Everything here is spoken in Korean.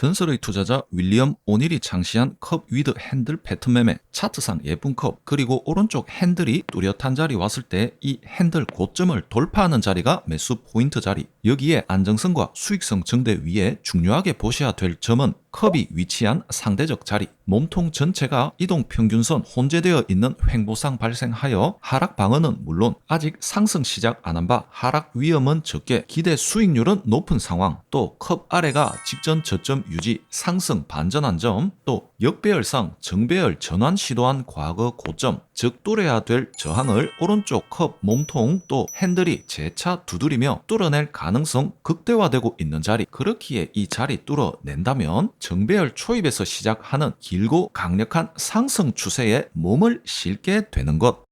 전설의 투자자 윌리엄 오닐이 창시한 컵 위드 핸들 패턴 매매 차트상 예쁜 컵 그리고 오른쪽 핸들이 뚜렷한 자리 왔을 때 이 핸들 고점을 돌파하는 자리가 매수 포인트 자리. 여기에 안정성과 수익성 증대 위에 중요하게 보셔야 될 점은 컵이 위치한 상대적 자리 몸통 전체가 이동 평균선 혼재되어 있는 횡보상 발생하여 하락 방어는 물론 아직 상승 시작 안 한 바 하락 위험은 적게 기대 수익률은 높은 상황. 또 컵 아래가 직전 저점 유지 상승 반전한 점 또 역배열상 정배열 전환 시도한 과거 고점 즉 뚫어야 될 저항을 오른쪽 컵 몸통 또 핸들이 재차 두드리며 뚫어낼 가능성 극대화되고 있는 자리. 그렇기에 이 자리 뚫어낸다면 정배열 초입에서 시작하는 길고 강력한 상승 추세에 몸을 실게 되는 것